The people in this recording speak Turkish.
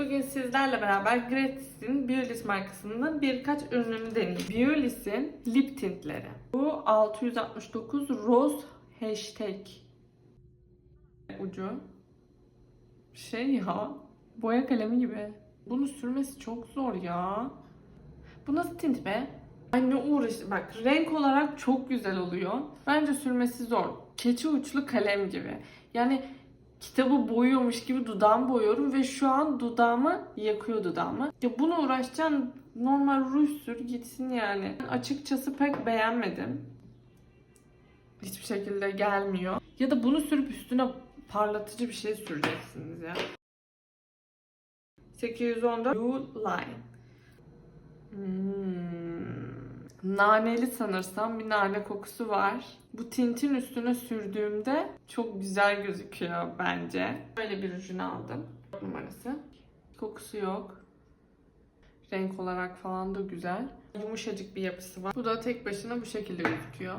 bugün sizlerle beraber Gratis'in Biolis markasının birkaç ürününü deneyeceğim. Biolis'in lip tintleri. Bu 669 Rose Hashtag ucu. Şey ya, boya kalemi gibi. Bunu sürmesi çok zor ya. Bu nasıl tint be? Ay ne uğraş... Bak renk olarak çok güzel oluyor. Bence sürmesi zor. Keçi uçlu kalem gibi. Yani kitabı boyuyormuş gibi dudağımı boyuyorum ve şu an dudağımı yakıyor dudağımı. Ya bunu uğraşacaksın normal ruj sür gitsin yani. Açıkçası pek beğenmedim. Hiçbir şekilde gelmiyor. Ya da bunu sürüp üstüne parlatıcı bir şey süreceksiniz ya. 814 Blue Line. Naneli sanırsam bir nane kokusu var. Bu tintin üstüne sürdüğümde çok güzel gözüküyor bence. Böyle bir ürün aldım. Numarası. Kokusu yok. Renk olarak falan da güzel. Yumuşacık bir yapısı var. Bu da tek başına bu şekilde gözüküyor.